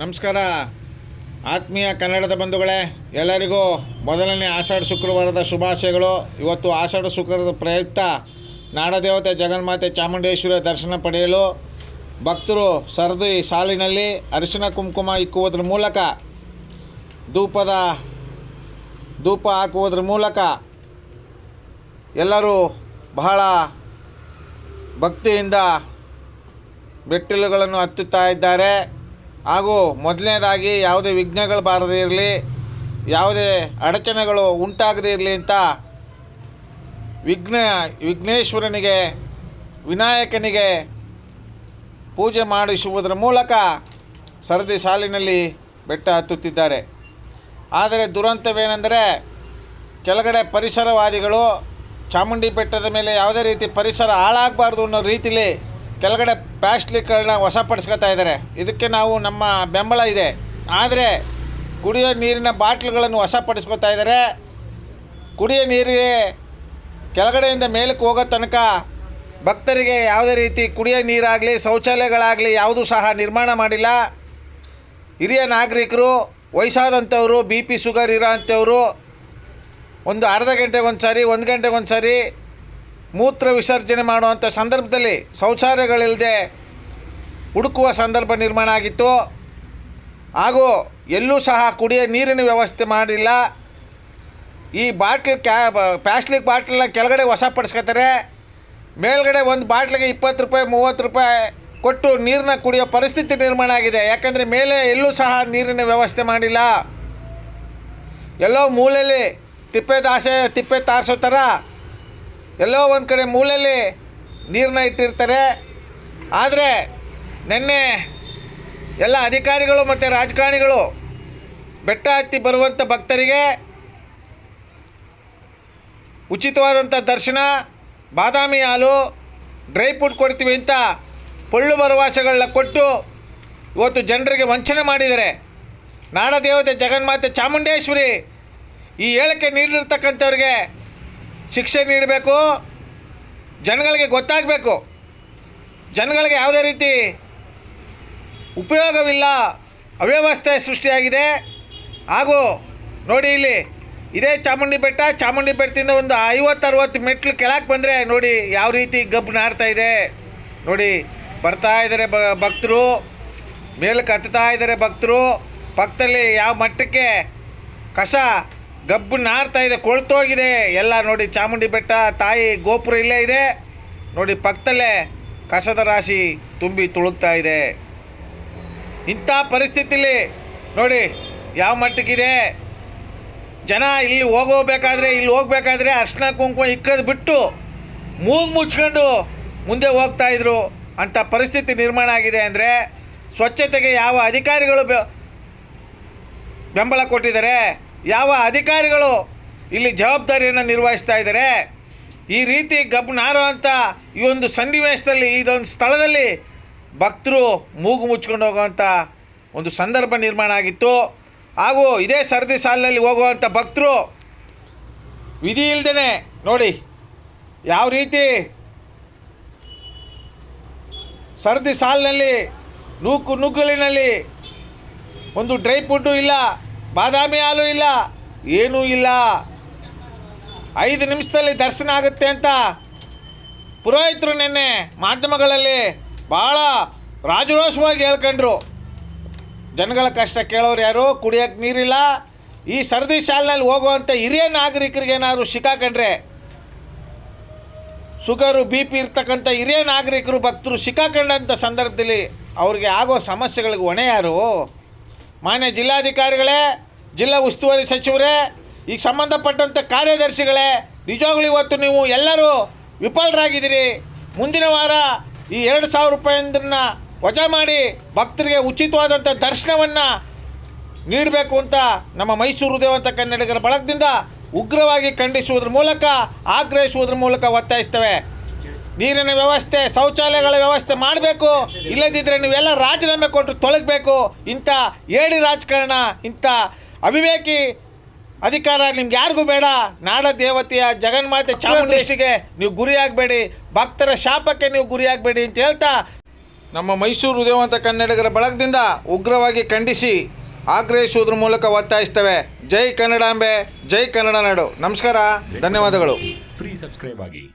ನಮಸ್ಕಾರ. ಆತ್ಮೀಯ ಕನ್ನಡದ ಬಂಧುಗಳೇ, ಎಲ್ಲರಿಗೂ ಮೊದಲನೇ ಆಷಾಢ ಶುಕ್ರವಾರದ ಶುಭಾಶಯಗಳು. ಇವತ್ತು ಆಷಾಢ ಶುಕ್ರದ ಪ್ರಯುಕ್ತ ನಾಡದೇವತೆ ಜಗನ್ಮಾತೆ ಚಾಮುಂಡೇಶ್ವರಿಯ ದರ್ಶನ ಪಡೆಯಲು ಭಕ್ತರು ಸರದಿ ಸಾಲಿನಲ್ಲಿ ಅರಿಶಿನ ಕುಂಕುಮ ಇಕ್ಕುವುದರ ಮೂಲಕ, ಧೂಪದ, ಧೂಪ ಹಾಕುವುದರ ಮೂಲಕ ಎಲ್ಲರೂ ಬಹಳ ಭಕ್ತಿಯಿಂದ ಮೆಟ್ಟಿಲುಗಳನ್ನು ಹತ್ತುತ್ತಾ ಇದ್ದಾರೆ. ಹಾಗೂ ಮೊದಲನೇದಾಗಿ ಯಾವುದೇ ವಿಘ್ನಗಳು ಬಾರದೇ ಇರಲಿ, ಯಾವುದೇ ಅಡಚಣೆಗಳು ಉಂಟಾಗದೇ ಇರಲಿ ಅಂತ ವಿಘ್ನ, ವಿಘ್ನೇಶ್ವರನಿಗೆ, ವಿನಾಯಕನಿಗೆ ಪೂಜೆ ಮಾಡಿಸುವುದರ ಮೂಲಕ ಸರದಿ ಸಾಲಿನಲ್ಲಿ ಬೆಟ್ಟ ಹತ್ತುತ್ತಿದ್ದಾರೆ. ಆದರೆ ದುರಂತವೇನೆಂದರೆ ಕೆಳಗಡೆ ಪರಿಸರವಾದಿಗಳು ಚಾಮುಂಡಿ ಬೆಟ್ಟದ ಮೇಲೆ ಯಾವುದೇ ರೀತಿ ಪರಿಸರ ಹಾಳಾಗಬಾರ್ದು ಅನ್ನೋ ರೀತಿಲಿ ಕೆಳಗಡೆ ಪ್ಲಾಸ್ಟಿಕ್ಗಳನ್ನ ವಶಪಡಿಸ್ಕೊತಾ ಇದ್ದಾರೆ. ಇದಕ್ಕೆ ನಾವು ನಮ್ಮ ಬೆಂಬಲ ಇದೆ. ಆದರೆ ಕುಡಿಯೋ ನೀರಿನ ಬಾಟ್ಲುಗಳನ್ನು ವಶಪಡಿಸ್ಕೊತಾ ಇದ್ದಾರೆ. ಕುಡಿಯೋ ನೀರಿಗೆ ಕೆಳಗಡೆಯಿಂದ ಮೇಲಕ್ಕೆ ಹೋಗೋ ತನಕ ಭಕ್ತರಿಗೆ ಯಾವುದೇ ರೀತಿ ಕುಡಿಯೋ ನೀರಾಗಲಿ, ಶೌಚಾಲಯಗಳಾಗಲಿ ಯಾವುದೂ ಸಹ ನಿರ್ಮಾಣ ಮಾಡಿಲ್ಲ. ಹಿರಿಯ ನಾಗರಿಕರು, ವಯಸ್ಸಾದಂಥವರು ಬಿ ಪಿ ಶುಗರ್ ಇರೋ ಅಂಥವರು ಒಂದು ಅರ್ಧ ಗಂಟೆಗೆ ಒಂದು ಸಾರಿ ಒಂದು ಗಂಟೆಗೆ ಒಂದು ಸಾರಿ ಮೂತ್ರ ವಿಸರ್ಜನೆ ಮಾಡುವಂಥ ಸಂದರ್ಭದಲ್ಲಿ ಶೌಚಾಲಯಗಳಿಲ್ಲದೆ ಹುಡುಕುವ ಸಂದರ್ಭ ನಿರ್ಮಾಣ ಆಗಿತ್ತು. ಹಾಗೂ ಎಲ್ಲೂ ಸಹ ಕುಡಿಯ ನೀರಿನ ವ್ಯವಸ್ಥೆ ಮಾಡಿಲ್ಲ. ಈ ಬಾಟ್ಲ್ ಕ್ಯಾ ಪ್ಲಾಸ್ಟಿಕ್ ಬಾಟ್ಲನ್ನ ಕೆಳಗಡೆ ವಶಪಡಿಸ್ಕೊತಾರೆ. ಮೇಲ್ಗಡೆ ಒಂದು ಬಾಟ್ಲಿಗೆ ಇಪ್ಪತ್ತು ರೂಪಾಯಿ, ಮೂವತ್ತು ರೂಪಾಯಿ ಕೊಟ್ಟು ನೀರನ್ನ ಕುಡಿಯೋ ಪರಿಸ್ಥಿತಿ ನಿರ್ಮಾಣ ಆಗಿದೆ. ಯಾಕಂದರೆ ಮೇಲೆ ಎಲ್ಲೂ ಸಹ ನೀರಿನ ವ್ಯವಸ್ಥೆ ಮಾಡಿಲ್ಲ. ಎಲ್ಲೋ ಮೂಲೆಯಲ್ಲಿ ತಿಪ್ಪೆ ದಾಸೆ, ತಿಪ್ಪೆ ತಾರಿಸೋ ಥರ ಎಲ್ಲೋ ಒಂದು ಕಡೆ ಮೂಲೆಯಲ್ಲಿ ನೀರನ್ನ ಇಟ್ಟಿರ್ತಾರೆ. ಆದರೆ ನಿನ್ನೆ ಎಲ್ಲ ಅಧಿಕಾರಿಗಳು ಮತ್ತು ರಾಜಕಾರಣಿಗಳು ಬೆಟ್ಟ ಹತ್ತಿ ಬರುವಂಥ ಭಕ್ತರಿಗೆ ಉಚಿತವಾದಂಥ ದರ್ಶನ, ಬಾದಾಮಿ ಹಾಲು, ಡ್ರೈ ಫ್ರೂಟ್ ಕೊಡ್ತೀವಿ ಅಂತ ಪೊಳ್ಳು ಭರವಸೆಗಳನ್ನ ಕೊಟ್ಟು ಇವತ್ತು ಜನರಿಗೆ ವಂಚನೆ ಮಾಡಿದ್ದಾರೆ. ನಾಡದೇವತೆ ಜಗನ್ಮಾತೆ ಚಾಮುಂಡೇಶ್ವರಿ ಈ ಹೇಳಿಕೆ ನೀಡಿರ್ತಕ್ಕಂಥವ್ರಿಗೆ ಶಿಕ್ಷೆ ನೀಡಬೇಕು, ಜನಗಳಿಗೆ ಗೊತ್ತಾಗಬೇಕು. ಜನಗಳಿಗೆ ಯಾವುದೇ ರೀತಿ ಉಪಯೋಗವಿಲ್ಲ, ಅವ್ಯವಸ್ಥೆ ಸೃಷ್ಟಿಯಾಗಿದೆ. ಹಾಗೂ ನೋಡಿ ಇಲ್ಲಿ, ಇದೇ ಚಾಮುಂಡಿ ಬೆಟ್ಟ, ಚಾಮುಂಡಿ ಬೆಟ್ಟದಿಂದ ಒಂದು ಐವತ್ತು ಅರವತ್ತು ಮೆಟ್ಲು ಕೆಳಕ್ಕೆ ಬಂದರೆ ನೋಡಿ ಯಾವ ರೀತಿ ಗಬ್ಬು ನಾಡ್ತಾಯಿದೆ ನೋಡಿ, ಬರ್ತಾ ಇದ್ದಾರೆ ಭಕ್ತರು, ಮೇಲಕ್ಕೆ ಹತ್ತುತ್ತಾ ಇದ್ದಾರೆ ಭಕ್ತರು. ಪಕ್ಕದಲ್ಲಿ ಯಾವ ಮಟ್ಟಕ್ಕೆ ಕಸ ಗಬ್ಬು ನಾರ್ತಾ ಇದೆ, ಕೊಳ್ತೋಗಿದೆ. ಎಲ್ಲ ನೋಡಿ, ಚಾಮುಂಡಿ ಬೆಟ್ಟ, ತಾಯಿ ಗೋಪುರ ಇಲ್ಲೇ ಇದೆ. ನೋಡಿ, ಪಕ್ಕದಲ್ಲೇ ಕಸದ ರಾಶಿ ತುಂಬಿ ತುಳುಕ್ತಾ ಇದೆ. ಇಂಥ ಪರಿಸ್ಥಿತಿಲಿ ನೋಡಿ, ಯಾವ ಮಟ್ಟಕ್ಕಿದೆ ಜನ ಇಲ್ಲಿ ಹೋಗೋಬೇಕಾದ್ರೆ, ಇಲ್ಲಿ ಹೋಗ್ಬೇಕಾದ್ರೆ ಅರ್ಶಿನ ಕುಂಕುಮ ಇಕ್ಕದು ಬಿಟ್ಟು ಮೂಗು ಮುಚ್ಕೊಂಡು ಮುಂದೆ ಹೋಗ್ತಾ ಇದ್ರು. ಅಂಥ ಪರಿಸ್ಥಿತಿ ನಿರ್ಮಾಣ ಆಗಿದೆ ಅಂದರೆ ಸ್ವಚ್ಛತೆಗೆ ಯಾವ ಅಧಿಕಾರಿಗಳು ಬೆಂಬಲ ಕೊಟ್ಟಿದ್ದಾರೆ? ಯಾವ ಅಧಿಕಾರಿಗಳು ಇಲ್ಲಿ ಜವಾಬ್ದಾರಿಯನ್ನು ನಿರ್ವಹಿಸ್ತಾ ಇದ್ದಾರೆ? ಈ ರೀತಿ ಗಬ್ ನಾರೋ ಅಂತ ಈ ಒಂದು ಸನ್ನಿವೇಶದಲ್ಲಿ ಇದೊಂದು ಸ್ಥಳದಲ್ಲಿ ಭಕ್ತರು ಮೂಗು ಮುಚ್ಕೊಂಡು ಹೋಗುವಂಥ ಒಂದು ಸಂದರ್ಭ ನಿರ್ಮಾಣ ಆಗಿತ್ತು. ಹಾಗೂ ಇದೇ ಸರದಿ ಸಾಲಿನಲ್ಲಿ ಹೋಗುವಂಥ ಭಕ್ತರು ವಿಧಿ ಇಲ್ದೇ ನೋಡಿ ಯಾವ ರೀತಿ ಸರದಿ ಸಾಲಿನಲ್ಲಿ ನೂಕು ನುಗ್ಗಲಿನಲ್ಲಿ ಒಂದು ಡ್ರೈ ಫುಡ್ಡು ಇಲ್ಲ ಬಾದಾಮಿ ಹಾಲು ಇಲ್ಲ, ಏನೂ ಇಲ್ಲ. ಐದು ನಿಮಿಷದಲ್ಲಿ ದರ್ಶನ ಆಗುತ್ತೆ ಅಂತ ಪುರೋಹಿತರು ನಿನ್ನೆ ಮಾಧ್ಯಮಗಳಲ್ಲಿ ಭಾಳ ರಾಜರೋಷವಾಗಿ ಹೇಳ್ಕೊಂಡ್ರು. ಜನಗಳ ಕಷ್ಟ ಕೇಳೋರು ಯಾರು? ಕುಡಿಯೋಕ್ಕೆ ನೀರಿಲ್ಲ. ಈ ಸರದಿ ಶಾಲಿನಲ್ಲಿ ಹೋಗುವಂಥ ಹಿರಿಯ ನಾಗರಿಕರಿಗೆ ಸಿಕ್ಕಾಕೊಂಡ್ರೆ ಶುಗರು, ಬಿ ಪಿ ಇರ್ತಕ್ಕಂಥ ಹಿರಿಯ ನಾಗರಿಕರು ಭಕ್ತರು ಸಿಕ್ಕಾಕೊಂಡಂಥ ಸಂದರ್ಭದಲ್ಲಿ ಅವ್ರಿಗೆ ಆಗೋ ಸಮಸ್ಯೆಗಳಿಗೆ ಹೊಣೆ ಯಾರು? ಮಾನ್ಯ ಜಿಲ್ಲಾಧಿಕಾರಿಗಳೇ, ಜಿಲ್ಲಾ ಉಸ್ತುವಾರಿ ಸಚಿವರೇ ಈಗ ಸಂಬಂಧಪಟ್ಟಂಥ ಕಾರ್ಯದರ್ಶಿಗಳೇ, ನಿಜವಾಗ್ಲೂ ಇವತ್ತು ನೀವು ಎಲ್ಲರೂ ವಿಫಲರಾಗಿದ್ದೀರಿ. ಮುಂದಿನ ವಾರ ಈ ಎರಡು ಸಾವಿರ ರೂಪಾಯಿಂದ ವಜಾ ಮಾಡಿ ಭಕ್ತರಿಗೆ ಉಚಿತವಾದಂಥ ದರ್ಶನವನ್ನು ನೀಡಬೇಕು ಅಂತ ನಮ್ಮ ಮೈಸೂರು ದೇವಂತ ಕನ್ನಡಿಗರ ಬಳಗದಿಂದ ಉಗ್ರವಾಗಿ ಖಂಡಿಸುವುದ್ರ ಮೂಲಕ, ಆಗ್ರಹಿಸುವುದ್ರ ಮೂಲಕ ಒತ್ತಾಯಿಸ್ತೇವೆ. ನೀರಿನ ವ್ಯವಸ್ಥೆ, ಶೌಚಾಲಯಗಳ ವ್ಯವಸ್ಥೆ ಮಾಡಬೇಕು. ಇಲ್ಲದಿದ್ದರೆ ನೀವೆಲ್ಲ ರಾಜೀನಾಮೆ ಕೊಟ್ಟು ತೊಳಗಬೇಕು. ಇಂಥ ಏಡಿ ರಾಜಕಾರಣ, ಇಂಥ ಅವಿವೇಕಿ ಅಧಿಕಾರ ನಿಮ್ಗೆ ಯಾರಿಗೂ ಬೇಡ. ನಾಡ ದೇವತೆಯ ಜಗನ್ಮಾತೆ ಚಾಮುಂಡೇಶ್ವರಿಗೆ ನೀವು ಗುರಿಯಾಗಬೇಡಿ ಭಕ್ತರ ಶಾಪಕ್ಕೆ ನೀವು ಗುರಿಯಾಗಬೇಡಿ ಅಂತ ಹೇಳ್ತಾ ನಮ್ಮ ಮೈಸೂರು ಉದಯವಂತ ಕನ್ನಡಿಗರ ಬಳಗದಿಂದ ಉಗ್ರವಾಗಿ ಖಂಡಿಸಿ ಆಗ್ರಹಿಸುವುದ್ರ ಮೂಲಕ ಒತ್ತಾಯಿಸ್ತೇವೆ. ಜೈ ಕನ್ನಡಾಂಬೆ ಜೈ ಕನ್ನಡ ನಾಡು. ನಮಸ್ಕಾರ, ಧನ್ಯವಾದಗಳು. सब्सक्राइब आगी